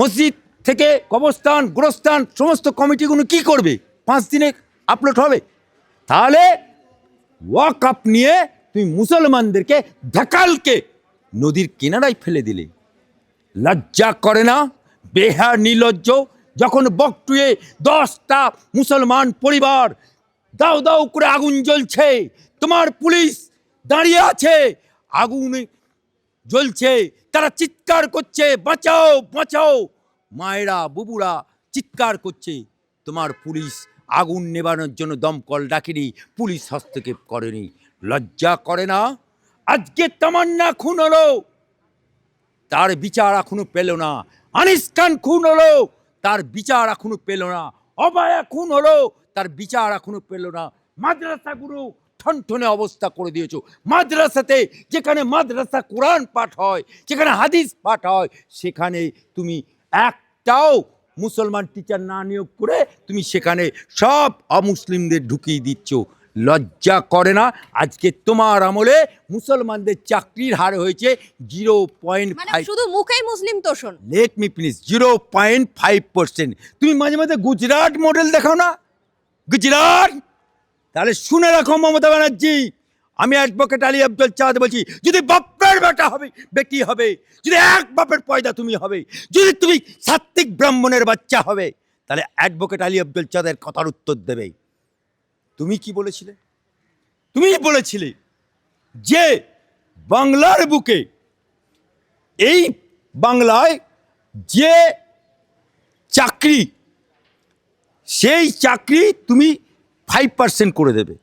মসজিদ থেকে কবরস্থান, গোরস্থান, সমস্ত কমিটিগুলো কি করবে? পাঁচ দিনে আপলোড হবে। তাহলে ওয়াক আপ নিয়ে তুমি মুসলমানদেরকে ঢাকালকে নদীর কিনারায় ফেলে দিলে। লজ্জা করে না? বেহা নির্লজ্জ। যখন বকটুয়ে দশটা মুসলমান পরিবার দাও দাও করে আগুন জ্বলছে, তোমার পুলিশ দাঁড়িয়ে আছে, আগুনে জ্বলছে, তারা চিৎকার করছে, বাঁচাও বাঁচাও। মায়েরা, বুবুরা চিৎকার করছে, তোমার পুলিশ আগুন নেবানোর জন্য দমকল ডাকেনি, পুলিশ হস্তক্ষেপ করেনি। লজ্জা করে না? আজকে তামান্না খুন হলো। তার বিচার এখনও পেল না। আনিস খান খুন হলো। তার বিচার এখনও পেল না। অবায়া খুন হলো। তার বিচার এখনও পেল না। মাদ্রাসাগুলো ঠনঠনে অবস্থা করে দিয়েছ। মাদ্রাসাতে যেখানে মাদ্রাসা কোরআন পাঠ হয় যেখানে হাদিস পাঠ হয় সেখানে তুমি একটাও মুসলমান টিচার না নিয়োগ করে তুমি সেখানে সব অমুসলিমদের ঢুকিয়ে দিচ্ছ। লজ্জা করে না? আজকে তোমার আমলে মুসলমানদের চাকরির হার হয়েছে জিরো পয়েন্ট মানে ফাইভ শুধু মুখেই মুসলিম তোষণ let me please zero point five percent তুমি মাঝে মাঝে গুজরাট মডেল দেখাও না? গুজরাট তাহলে শুনে রাখো মমতা ব্যানার্জি। আমি অ্যাডভোকেট আলী আব্দুল চাঁদ বলছি, যদি বাপের বেটা হবে, বেটি হবে, যদি এক বাপের পয়দা তুমি হবে, যদি তুমি সাত্বিক ব্রাহ্মণের বাচ্চা হবে, তাহলে অ্যাডভোকেট আলী আব্দুল চাঁদের কথার উত্তর দেবে। তুমি কি বলেছিলে? তুমি বলেছিলে যে বাংলার বুকে, এই বাংলায় যে চাকরি, সেই চাকরি তুমি ফাইভ পার্সেন্ট করে দেবে।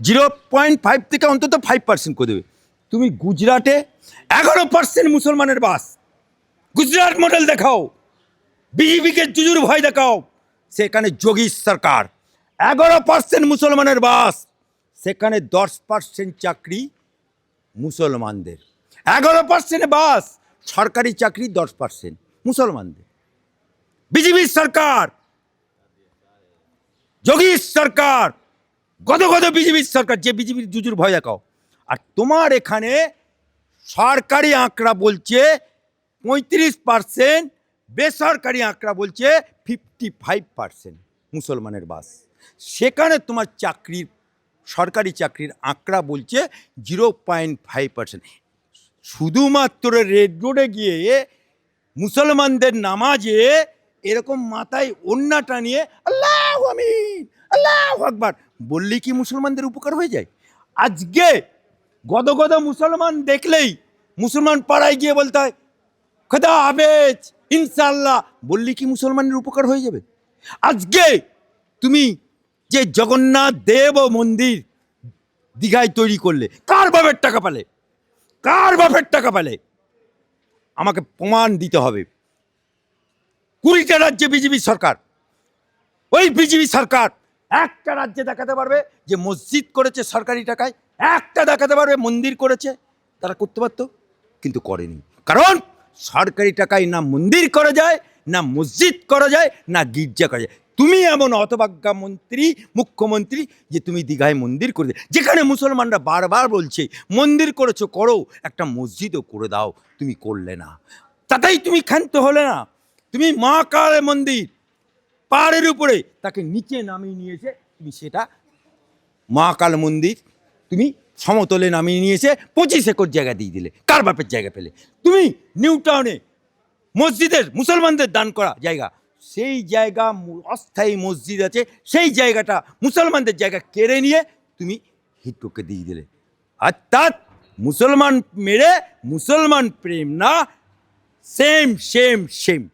জিরো পয়েন্ট ফাইভ থেকে অন্তত ফাইভ পার্সেন্ট করে দেবে। তুমি গুজরাটে এগারো পার্সেন্ট মুসলমানের বাস। গুজরাট মডেল দেখাও। বিজেপিকে জুজুর ভয় দেখাও। সেখানে যোগী সরকার। এগারো পার্সেন্ট মুসলমানের বাস। সেখানে দশ পার্সেন্ট চাকরি মুসলমানদের। এগারো পার্সেন্ট বাস। সরকারি চাকরি দশ পার্সেন্ট মুসলমানদের। বিজেপি সরকার। যোগী সরকার, গদ গদ বিজেপির সরকার, যে বিজেপির জুজুর ভয় দেখাও। আর তোমার এখানে সরকারি আঁকড়া বলছে পঁয়ত্রিশ পার্সেন্ট বেসরকারি আঁকড়া বলছে ফিফটি ফাইভ পার্সেন্ট মুসলমানের বাস। সেখানে তোমার চাকরির, সরকারি চাকরির আঁকড়া বলছে জিরো পয়েন্ট ফাইভ পার্সেন্ট শুধুমাত্র রেড রোডে গিয়ে মুসলমানদের নামাজে এরকম মাথায় ওন্নাটা নিয়ে আল্লাহ আমিন, আল্লাহ আকবার। বললেই কি মুসলমানদের উপকার হয়ে যায়? আজকে গদ গদ মুসলমান দেখলেই মুসলমান পাড়ায় গিয়ে বলতে হয়, খোদা আবেজ ইনশাল্লাহ বললি কি মুসলমানের উপকার হয়ে যাবে? আজকে তুমি যে জগন্নাথ দেব মন্দির দীঘায় তৈরি করলে, কার বাপের টাকা পালে? কার বাপের টাকা পালে? আমাকে প্রমাণ দিতে হবে। কুড়িটা রাজ্যে বিজেপি সরকার। ওই বিজেপি সরকার একটা রাজ্যে দেখাতে পারবে যে মসজিদ করেছে সরকারি টাকায়, একটা দেখাতে পারবে মন্দির করেছে। তারা করতে পারতো, কিন্তু করেনি। কারণ সরকারি টাকায় না মন্দির করা যায়, না মসজিদ করা যায়, না গির্জা করা যায়। তুমি এমন হতভাগ্যা মন্ত্রী, মুখ্যমন্ত্রী, যে তুমি দীঘায় মন্দির করে। যেখানে মুসলমানরা বারবার বলছে, মন্দির করেছ, করো, একটা মসজিদও করে দাও, তুমি করলে না। তাতেই তুমি ক্ষান্ত হলে না। তুমি মা কাল মন্দির, পাহাড়ের উপরে, তাকে নিচে নামিয়ে নিয়ে এসে তুমি সেটা মা কাল মন্দির, তুমি সমতলে নামিয়ে নিয়ে এসে পঁচিশ একর জায়গা দিয়ে দিলে, কার বাপের জায়গা পেলে? তুমি নিউ টাউনে মসজিদের, মুসলমানদের দান করা জায়গা, সেই জায়গা অস্থায়ী মসজিদ আছে, সেই জায়গাটা মুসলমানদের জায়গা কেড়ে নিয়ে তুমি হিটুকে দিয়ে দিলে। অর্থাৎ মুসলমান মেরে মুসলমান প্রেম না same, same, same.